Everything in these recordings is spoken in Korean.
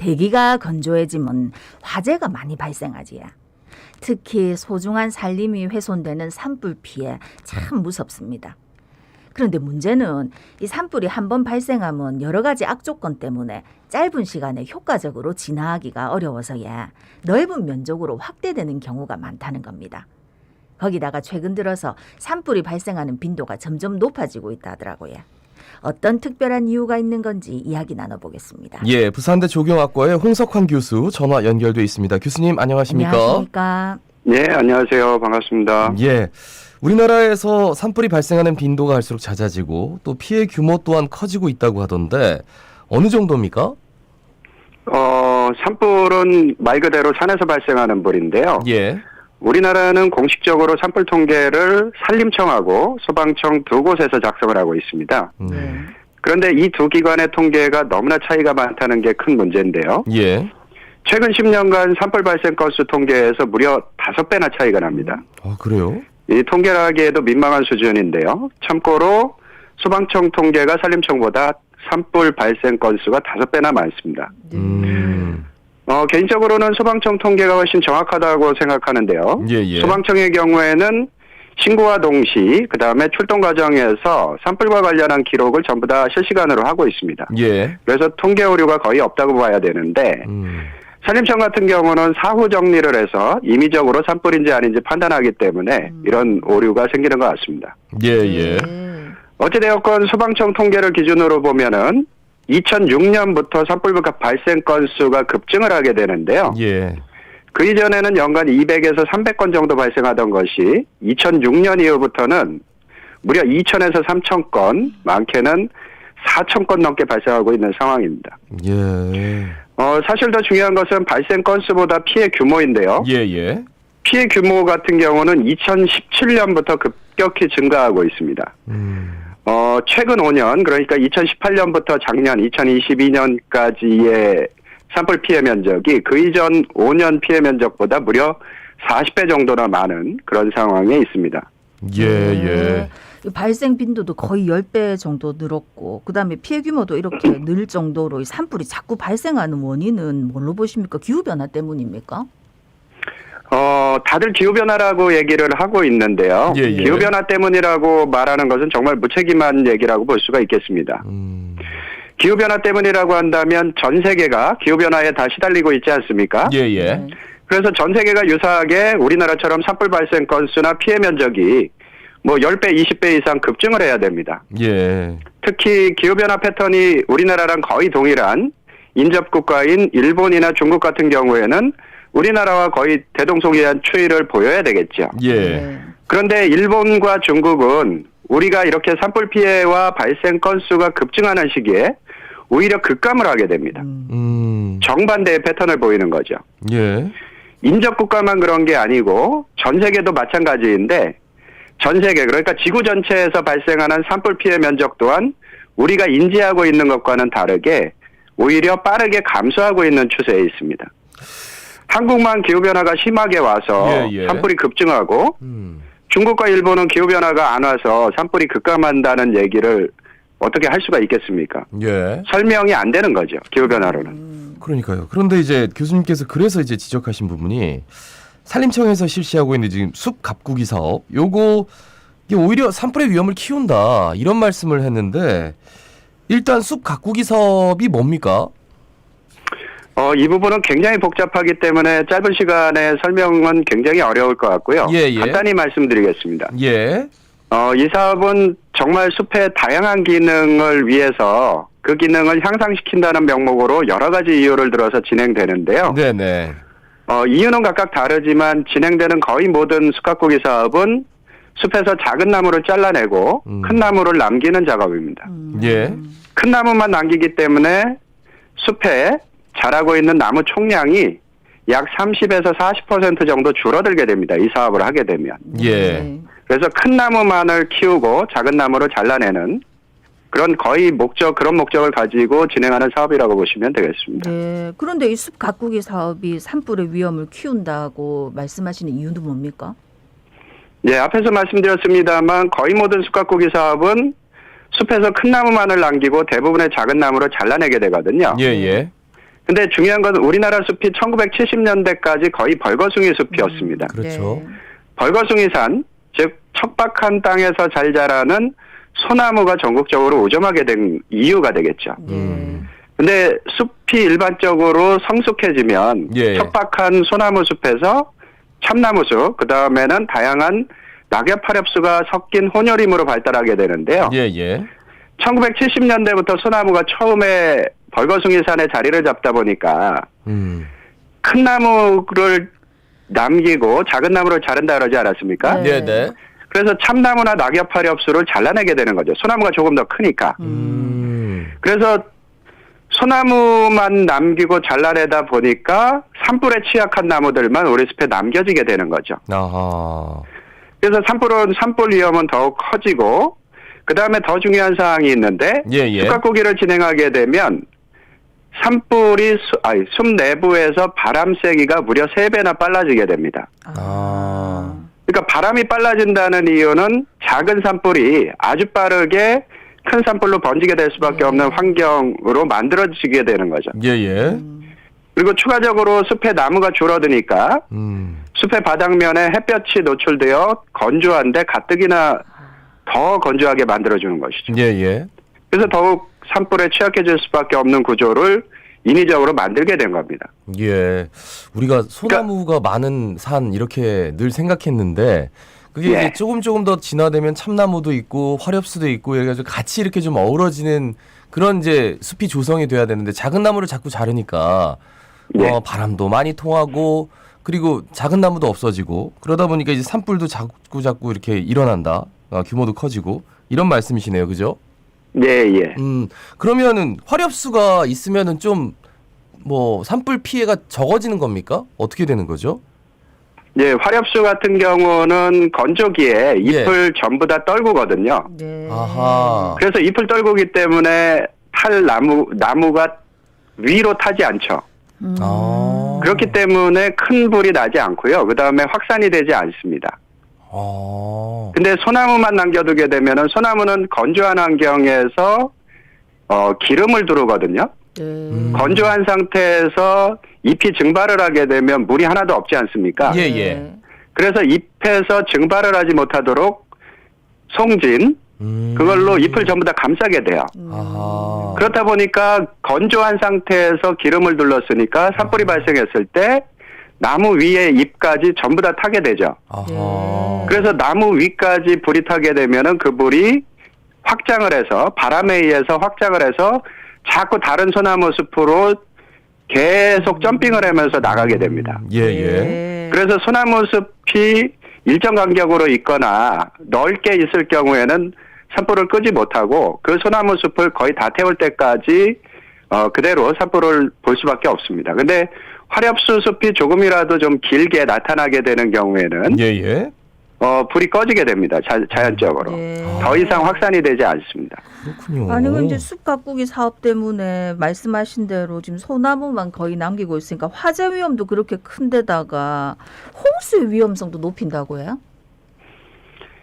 대기가 건조해지면 화재가 많이 발생하지요. 특히 소중한 산림이 훼손되는 산불 피해 참 무섭습니다. 그런데 문제는 이 산불이 한 번 발생하면 여러 가지 악조건 때문에 짧은 시간에 효과적으로 진화하기가 어려워서야 넓은 면적으로 확대되는 경우가 많다는 겁니다. 거기다가 최근 들어서 산불이 발생하는 빈도가 점점 높아지고 있다 하더라고요. 어떤 특별한 이유가 있는 건지 이야기 나눠보겠습니다. 예, 부산대 조경학과의 홍석환 교수 전화 연결돼 있습니다. 교수님 안녕하십니까? 안녕하십니까? 네, 안녕하세요. 반갑습니다. 예. 우리나라에서 산불이 발생하는 빈도가 갈수록 잦아지고 또 피해 규모 또한 커지고 있다고 하던데 어느 정도입니까? 어, 산불은 말 그대로 산에서 발생하는 불인데요. 예. 우리나라는 공식적으로 산불 통계를 산림청하고 소방청 두 곳에서 작성을 하고 있습니다. 음. 네. 그런데 이 두 기관의 통계가 너무나 차이가 많다는 게 큰 문제인데요. 예. 최근 10년간 산불 발생 건수 통계에서 무려 다섯 배나 차이가 납니다. 아, 그래요? 이 통계라기에도 민망한 수준인데요. 참고로 소방청 통계가 산림청보다 산불 발생 건수가 다섯 배나 많습니다. 음. 어, 개인적으로는 소방청 통계가 훨씬 정확하다고 생각하는데요. 예, 예. 소방청의 경우에는 신고와 동시 그다음에 출동 과정에서 산불과 관련한 기록을 전부 다 실시간으로 하고 있습니다. 예. 그래서 통계 오류가 거의 없다고 봐야 되는데 음. 산림청 같은 경우는 사후 정리를 해서 임의적으로 산불인지 아닌지 판단하기 때문에 이런 오류가 생기는 것 같습니다. 예, 예. 네. 어찌되었건 소방청 통계를 기준으로 보면은 2006년부터 산불 발생 건수가 급증을 하게 되는데요. 예. 그 이전에는 연간 200에서 300건 정도 발생하던 것이 2006년 이후부터는 무려 2천에서 3천 건, 많게는 4천 건 넘게 발생하고 있는 상황입니다. 예. 어, 사실 더 중요한 것은 발생 건수보다 피해 규모인데요. 예, 예. 피해 규모 같은 경우는 2017년부터 급격히 증가하고 있습니다. 음. 어, 최근 5년, 그러니까 2018년부터 작년 2022년까지의 산불 피해 면적이 그 이전 5년 피해 면적보다 무려 40배 정도나 많은 그런 상황에 있습니다. 예, 네. 예. 이 발생 빈도도 거의 10배 정도 늘었고 그다음에 피해 규모도 이렇게 늘 정도로 이 산불이 자꾸 발생하는 원인은 뭘로 보십니까? 기후 변화 때문입니까? 어, 다들 기후변화라고 얘기를 하고 있는데요. 예, 예. 기후변화 때문이라고 말하는 것은 정말 무책임한 얘기라고 볼 수가 있겠습니다. 음. 기후변화 때문이라고 한다면 전 세계가 기후변화에 다 시달리고 있지 않습니까? 예, 예. 네. 그래서 전 세계가 유사하게 우리나라처럼 산불 발생 건수나 피해 면적이 뭐 10배, 20배 이상 급증을 해야 됩니다. 예. 특히 기후변화 패턴이 우리나라랑 거의 동일한 인접국가인 일본이나 중국 같은 경우에는 우리나라와 거의 대동소이한 추이를 보여야 되겠죠. 예. 네. 그런데 일본과 중국은 우리가 이렇게 산불 피해와 발생 건수가 급증하는 시기에 오히려 급감을 하게 됩니다. 음. 음. 정반대의 패턴을 보이는 거죠. 예. 인접 국가만 그런 게 아니고 전 세계도 마찬가지인데 전 세계 그러니까 지구 전체에서 발생하는 산불 피해 면적 또한 우리가 인지하고 있는 것과는 다르게 오히려 빠르게 감소하고 있는 추세에 있습니다. 한국만 기후 변화가 심하게 와서 예, 예. 산불이 급증하고 음. 중국과 일본은 기후 변화가 안 와서 산불이 급감한다는 얘기를 어떻게 할 수가 있겠습니까? 예. 설명이 안 되는 거죠. 기후 변화로는. 그러니까요. 그런데 이제 교수님께서 그래서 이제 지적하신 부분이 산림청에서 실시하고 있는 지금 숲 가꾸기 사업 요거 이게 오히려 산불의 위험을 키운다 이런 말씀을 했는데 일단 숲 가꾸기 사업이 뭡니까? 어, 이 부분은 굉장히 복잡하기 때문에 짧은 시간에 설명은 굉장히 어려울 것 같고요. 예, 예. 간단히 말씀드리겠습니다. 예. 어, 이 사업은 정말 숲의 다양한 기능을 위해서 그 기능을 향상시킨다는 명목으로 여러 가지 이유를 들어서 진행되는데요. 네네. 어, 이유는 각각 다르지만 진행되는 거의 모든 숲 가꾸기 사업은 숲에서 작은 나무를 잘라내고 음. 큰 나무를 남기는 작업입니다. 음. 예. 큰 나무만 남기기 때문에 숲에 자라고 있는 나무 총량이 약 30에서 40% 정도 줄어들게 됩니다. 이 사업을 하게 되면. 예. 네. 그래서 큰 나무만을 키우고 작은 나무를 잘라내는 그런 거의 목적 그런 목적을 가지고 진행하는 사업이라고 보시면 되겠습니다. 네. 그런데 이 숲 가꾸기 사업이 산불의 위험을 키운다고 말씀하시는 이유는 뭡니까? 예, 앞에서 말씀드렸습니다만 거의 모든 숲 가꾸기 사업은 숲에서 큰 나무만을 남기고 대부분의 작은 나무를 잘라내게 되거든요. 예, 예. 근데 중요한 건 우리나라 숲이 1970년대까지 거의 벌거숭이 숲이었습니다. 그렇죠. 벌거숭이산, 즉 척박한 땅에서 잘 자라는 소나무가 전국적으로 오점하게 된 이유가 되겠죠. 네. 음. 근데 숲이 일반적으로 성숙해지면 예. 척박한 소나무 숲에서 참나무 숲, 그 다음에는 다양한 낙엽 화렵수가 섞인 혼혈임으로 발달하게 되는데요. 예, 예. 1970년대부터 소나무가 처음에 벌거숭이 산에 자리를 잡다 보니까 음. 큰 나무를 남기고 작은 나무를 자른다 그러지 않았습니까? 네. 네, 네. 그래서 참나무나 낙엽 화렵수를 잘라내게 되는 거죠. 소나무가 조금 더 크니까. 음. 그래서 소나무만 남기고 잘라내다 보니까 산불에 취약한 나무들만 우리 숲에 남겨지게 되는 거죠. 아하. 그래서 산불은 산불 위험은 더욱 커지고 그 다음에 더 중요한 사항이 있는데 예, 예. 숲가꾸기를 진행하게 되면 산불이 수, 아니, 숲 내부에서 바람 세기가 무려 세배나 빨라지게 됩니다. 아. 그러니까 바람이 빨라진다는 이유는 작은 산불이 아주 빠르게 큰 산불로 번지게 될 수밖에 네. 없는 환경으로 만들어지게 되는 거죠. 예, 예. 음. 그리고 추가적으로 숲에 나무가 줄어드니까 음. 숲의 바닥면에 햇볕이 노출되어 건조한데 가뜩이나 더 건조하게 만들어주는 것이죠. 예, 예. 그래서 더욱 산불에 취약해질 수밖에 없는 구조를 인위적으로 만들게 된 겁니다. 예. 우리가 소나무가 많은 산 이렇게 늘 생각했는데 그게 예. 이제 조금 조금 더 진화되면 참나무도 있고 화렵수도 있고 이래가지고 같이 이렇게 좀 어우러지는 그런 이제 숲이 조성이 돼야 되는데 작은 나무를 자꾸 자르니까 예. 어, 바람도 많이 통하고 그리고 작은 나무도 없어지고 그러다 보니까 이제 산불도 자꾸 자꾸 이렇게 일어난다. 어, 규모도 커지고 이런 말씀이시네요, 그죠? 예, 예. 음 그러면은 화렵수가 있으면은 좀 뭐 산불 피해가 적어지는 겁니까? 어떻게 되는 거죠? 예, 화렵수 같은 경우는 건조기에 예. 잎을 전부 다 떨구거든요. 네. 아하. 그래서 잎을 떨구기 때문에 탈 나무, 나무가 위로 타지 않죠. 음. 아. 그렇기 때문에 큰 불이 나지 않고요. 그 다음에 확산이 되지 않습니다. 아. 근데 소나무만 남겨두게 되면은 소나무는 건조한 환경에서 어, 기름을 두르거든요. 네. 음. 건조한 상태에서 잎이 증발을 하게 되면 물이 하나도 없지 않습니까? 예, 네. 예. 그래서 잎에서 증발을 하지 못하도록 송진 음. 그걸로 잎을 전부 다 감싸게 돼요. 음. 아하. 그렇다 보니까 건조한 상태에서 기름을 둘렀으니까 산불이 발생했을 때 나무 위에 잎까지 전부 다 타게 되죠. 아하. 네. 그래서 나무 위까지 불이 타게 되면은 그 불이 확장을 해서 바람에 의해서 확장을 해서 자꾸 다른 소나무 숲으로 계속 점핑을 하면서 나가게 됩니다. 예, 예. 네. 그래서 소나무 숲이 일정 간격으로 있거나 넓게 있을 경우에는 산불을 끄지 못하고 그 소나무 숲을 거의 다 태울 때까지 어 그대로 산불을 볼 수밖에 없습니다. 근데 화렵수 숲이 조금이라도 좀 길게 나타나게 되는 경우에는 예, 예. 어 불이 꺼지게 됩니다. 자, 자연적으로. 네. 더 이상 확산이 되지 않습니다. 그렇군요. 아니 그럼 이제 숲 가꾸기 사업 때문에 말씀하신 대로 지금 소나무만 거의 남기고 있으니까 화재 위험도 그렇게 큰데다가 홍수의 위험성도 높인다고요?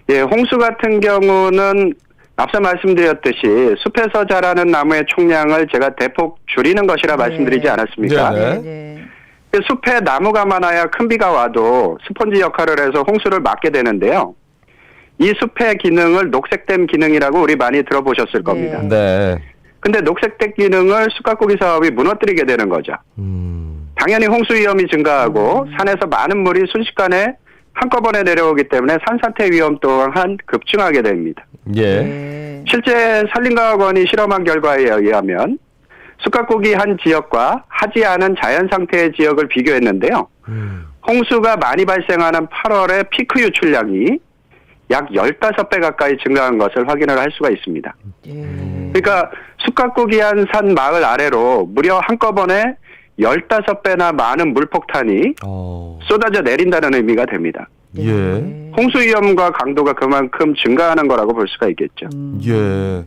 예, 홍수 같은 경우는 앞서 말씀드렸듯이 숲에서 자라는 나무의 총량을 제가 대폭 줄이는 것이라 네. 말씀드리지 않았습니까? 네. 네. 그 숲에 나무가 많아야 큰 비가 와도 스펀지 역할을 해서 홍수를 막게 되는데요. 이 숲의 기능을 녹색댐 기능이라고 우리 많이 들어보셨을 네. 겁니다. 네. 근데 녹색댐 기능을 숲가꾸기 사업이 무너뜨리게 되는 거죠. 음. 당연히 홍수 위험이 증가하고 산에서 많은 물이 순식간에 한꺼번에 내려오기 때문에 산사태 위험 또한 급증하게 됩니다. 예. 네. 실제 산림과학원이 실험한 결과에 의하면 숲가꾸기 한 지역과 하지 않은 자연 상태의 지역을 비교했는데요. 음. 홍수가 많이 발생하는 8월의 피크 유출량이 약 15배 가까이 증가한 것을 확인을 할 수가 있습니다. 네. 그러니까 숲가꾸기 한 산 마을 아래로 무려 한꺼번에 15배나 많은 물폭탄이 어. 쏟아져 내린다는 의미가 됩니다. 예. 네. 홍수 위험과 강도가 그만큼 증가하는 거라고 볼 수가 있겠죠. 음. 예.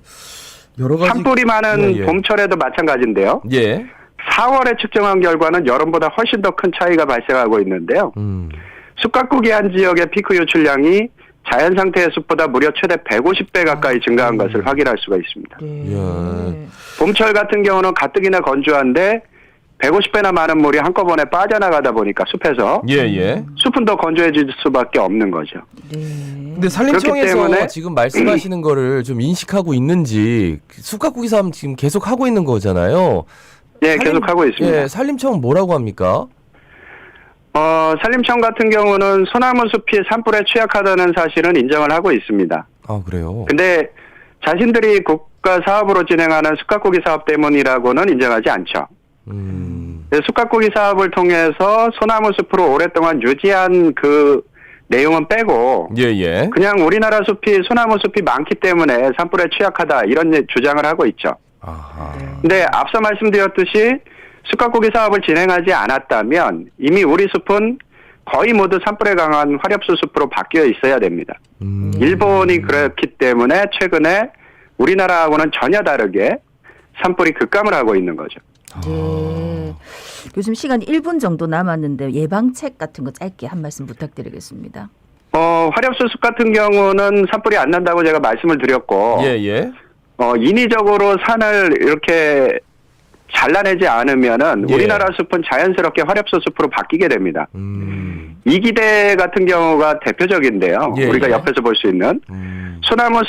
여러 가지 산불이 많은 예, 예. 봄철에도 마찬가지인데요. 예. 4월에 측정한 결과는 여름보다 훨씬 더 큰 차이가 발생하고 있는데요. 음. 숲가꾸기 한 지역의 피크 유출량이 자연 상태의 숲보다 무려 최대 150배 가까이 증가한 것을 확인할 수가 있습니다. 네. 예. 봄철 같은 경우는 가뜩이나 건조한데 150배나 많은 물이 한꺼번에 빠져나가다 보니까 숲에서 예, 예. 숲은 더 건조해질 수밖에 없는 거죠. 네. 근데 산림청에서 때문에- 지금 말씀하시는 거를 좀 인식하고 있는지 숲가꾸기 사업 지금 계속 하고 있는 거잖아요. 예, 산림- 계속 하고 있습니다. 예, 산림청은 뭐라고 합니까? 어, 산림청 같은 경우는 소나무 숲이 산불에 취약하다는 사실은 인정을 하고 있습니다. 아, 그래요. 근데 자신들이 국가 사업으로 진행하는 숲가꾸기 사업 때문이라고는 인정하지 않죠. 음. 그래서 숲가꾸기 사업을 통해서 소나무 숲으로 오랫동안 유지한 그 내용은 빼고 예, 예. 그냥 우리나라 숲이 소나무 숲이 많기 때문에 산불에 취약하다 이런 주장을 하고 있죠. 아하. 근데 앞서 말씀드렸듯이 숲가꾸기 사업을 진행하지 않았다면 이미 우리 숲은 거의 모두 산불에 강한 화렵수 숲으로 바뀌어 있어야 됩니다. 음. 일본이 그렇기 때문에 최근에 우리나라하고는 전혀 다르게 산불이 급감을 하고 있는 거죠. 네. 요즘 시간 1분 정도 남았는데 예방책 같은 거 짧게 한 말씀 부탁드리겠습니다. 어, 화렵수 숲 같은 경우는 산불이 안 난다고 제가 말씀을 드렸고 예, 예. 어, 인위적으로 산을 이렇게 잘라내지 않으면은 예. 우리나라 숲은 자연스럽게 화렵수 숲으로 바뀌게 됩니다. 음. 이기대 같은 경우가 대표적인데요. 예, 우리가 예. 옆에서 볼 수 있는 음. 소나무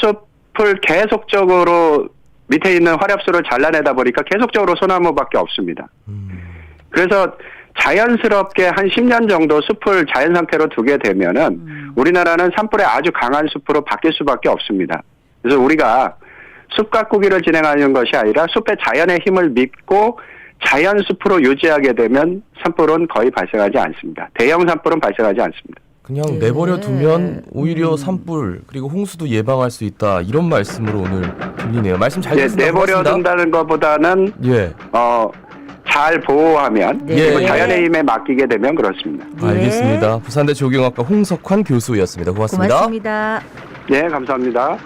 숲을 계속적으로 밑에 있는 화렵수를 잘라내다 보니까 계속적으로 소나무밖에 없습니다. 음. 그래서 자연스럽게 한 10년 정도 숲을 자연 상태로 두게 되면은 음. 우리나라는 산불에 아주 강한 숲으로 바뀔 수밖에 없습니다. 그래서 우리가 숲 가꾸기를 진행하는 것이 아니라 숲의 자연의 힘을 믿고 자연 숲으로 유지하게 되면 산불은 거의 발생하지 않습니다. 대형 산불은 발생하지 않습니다. 그냥 네. 내버려 두면 오히려 음. 산불 그리고 홍수도 예방할 수 있다 이런 말씀으로 오늘 들리네요. 말씀 잘 예, 듣습니다. 내버려. 둔다는 것보다는 예, 어, 잘 보호하면 네. 그리고 예. 자연의 힘에 맡기게 되면 그렇습니다. 네. 알겠습니다. 부산대 조경학과 홍석환 교수였습니다. 고맙습니다. 고맙습니다. 예, 감사합니다.